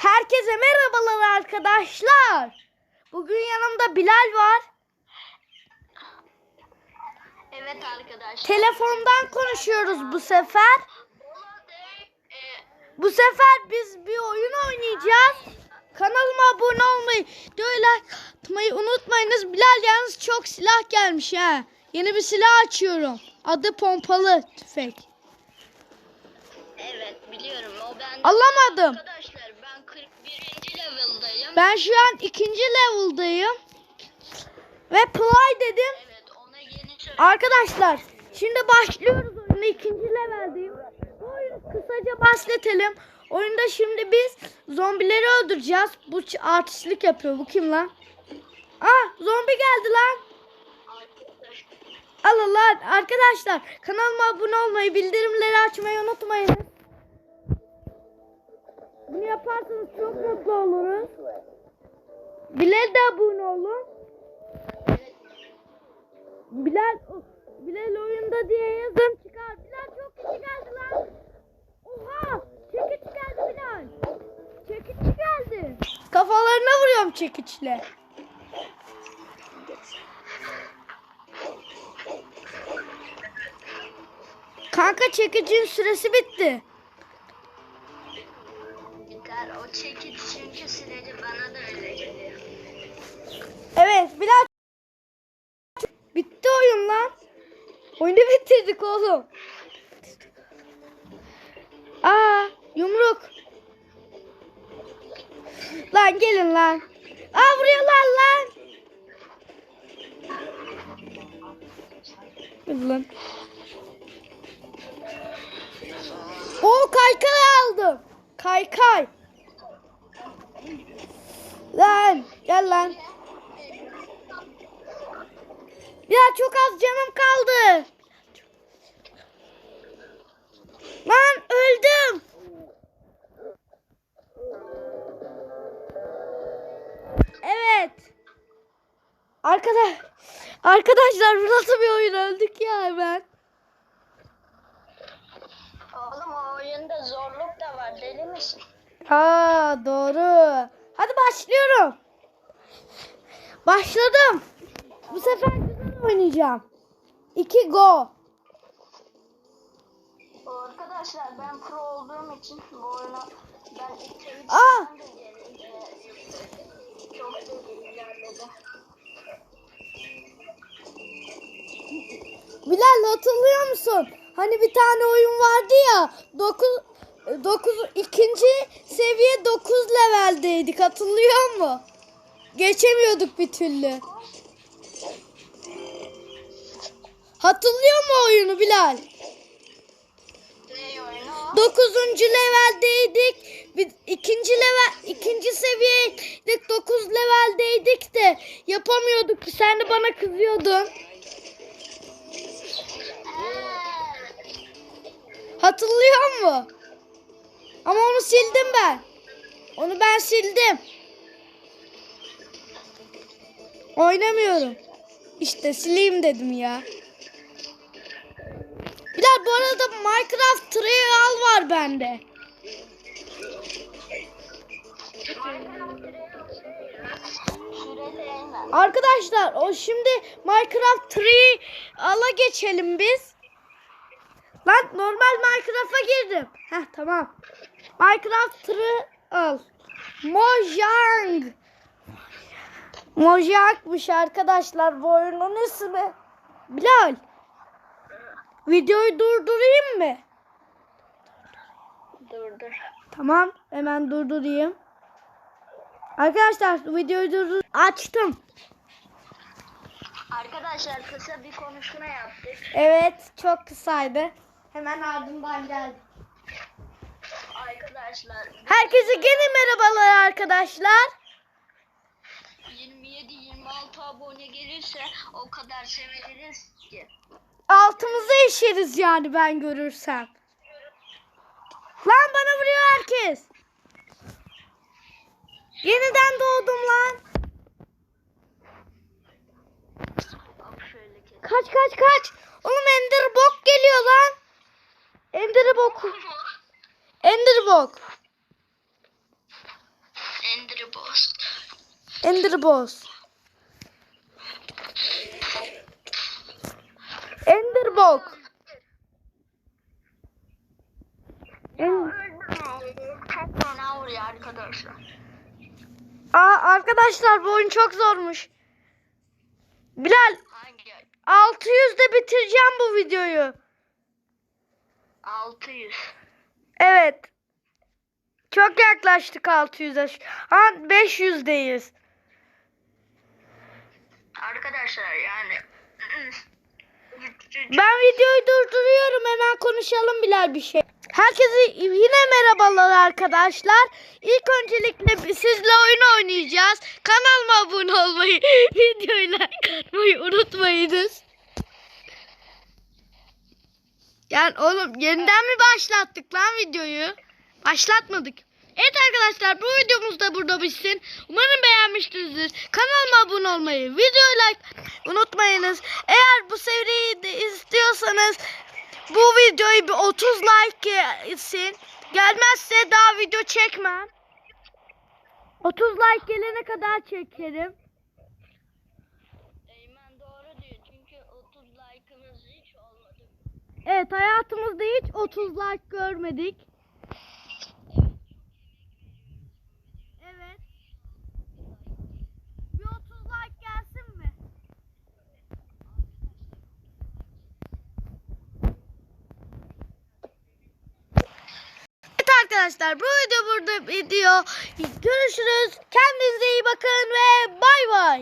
Herkese merhabalar arkadaşlar. Bugün yanımda Bilal var. Evet arkadaşlar. Telefondan konuşuyoruz bu sefer. Bu sefer biz bir oyun oynayacağız. Kanalıma abone olmayı, böyle atmayı unutmayınız. Bilal yalnız çok silah gelmiş ha. Yeni bir silah açıyorum. Adı pompalı tüfek. Evet biliyorum o ben. Alamadım. Arkadaşlar ben 41. level'dayım. Ben şu an ikinci level'dayım. Ve play dedim. Evet ona yeni. Arkadaşlar şimdi başlıyoruz oyuna ikinci leveldeyim. Bu oyunu kısaca bahsedelim. Oyunda şimdi biz zombileri öldüreceğiz. Bu artistlik yapıyor. Bu kim lan? Ah zombi geldi lan. Alın lan arkadaşlar kanalıma abone olmayı bildirimleri açmayı unutmayın. Yaparsanız çok mutlu oluruz. Bilal de abone olun. Bilal Bilal oyunda diye yazın çıkar. Bilal çok kişi geldi lan. Oha! Çekiç geldi Bilal. Çekiç geldi. Kafalarına vuruyorum çekiçle. Kanka çekicin süresi bitti. Biter o çekiç. Evet Bilal. Bitti oyun lan. Oyunu bitirdik oğlum. Aa yumruk. Lan gelin lan. Aa vuruyorlar lan. Gel lan. Oo kaykay aldım. Kaykay. Lan gel lan. Ya çok az canım kaldı. Lan öldüm. Evet. Arkadaş Arkadaşlar bu nasıl bir oyun öldük ya hemen. Oğlum o oyunda zorluk da var deli misin? Ha doğru. Hadi başlıyorum. Başladım. Bu sefer güzel oynayacağım. 2 go. Arkadaşlar ben pro olduğum için bu oyunu ben ilk kere Aa! çok ilerledi. Bilal hatırlıyor musun? Hani bir tane oyun vardı ya. 9 9 ikinci seviye 9 leveldeydik. Hatırlıyor mu? Geçemiyorduk bir türlü. Hatırlıyor mu oyunu Bilal? 9. leveldeydik. Bir, ikinci level ikinci seviyeydik. 9 leveldeydik de yapamıyorduk. Sen de bana kızıyordun. Hatırlıyor mu? Ama onu sildim ben. Onu ben sildim. Oynamıyorum. İşte sileyim dedim ya. Bilal bu arada Minecraft Trial var bende. Arkadaşlar o şimdi Minecraft Trial'a geçelim biz. Lan normal Minecraft'a girdim. Heh tamam. Minecraft Trial. Mojang. Mojang'mış arkadaşlar bu oyunun ismi. Bilal. Videoyu durdurayım mı? Dur dur. Tamam hemen durdurayım. Arkadaşlar videoyu durdur. Açtım. Arkadaşlar kısa bir konuşma yaptık. Evet çok kısaydı. Hemen ardından geldi. Arkadaşlar Herkese gene merhabalar arkadaşlar. 27-26 abone gelirse o kadar seviniriz ki. Altımıza işeriz yani ben görürsem. Lan bana vuruyor herkes. Yeniden doğdum lan. Kaç kaç kaç. Oğlum Ender bok geliyor lan. Ender bok. Ender bok. Boss. Ender Boss. Ender Bok. En- Çok fena vuruyor arkadaşlar. Aa, arkadaşlar bu oyun çok zormuş. Bilal Hangi? 600'de bitireceğim bu videoyu. 600. Evet. Çok yaklaştık 600'e. Şu an 500'deyiz. Arkadaşlar yani Ben videoyu durduruyorum. Hemen konuşalım Bilal bir şey. Herkese yine merhabalar arkadaşlar. İlk öncelikle sizle oyun oynayacağız. Kanalıma abone olmayı, videoyu like atmayı unutmayınız. Yani oğlum yeniden mi başlattık lan videoyu? Başlatmadık. Evet arkadaşlar bu videomuz da burada bitsin. Umarım beğenmişsinizdir. Kanalıma abone olmayı, videoyu like unutmayınız. Eğer bu seriyi de istiyorsanız bu videoyu bir 30 like gelsin. Gelmezse daha video çekmem. 30 like gelene kadar çekerim. Eymen doğru diyor çünkü 30 like'ımız hiç olmadı. Evet hayatımızda hiç 30 like görmedik. Evet. Bir 30 like gelsin mi? Evet arkadaşlar bu video burada video. Görüşürüz. Kendinize iyi bakın ve bay bay.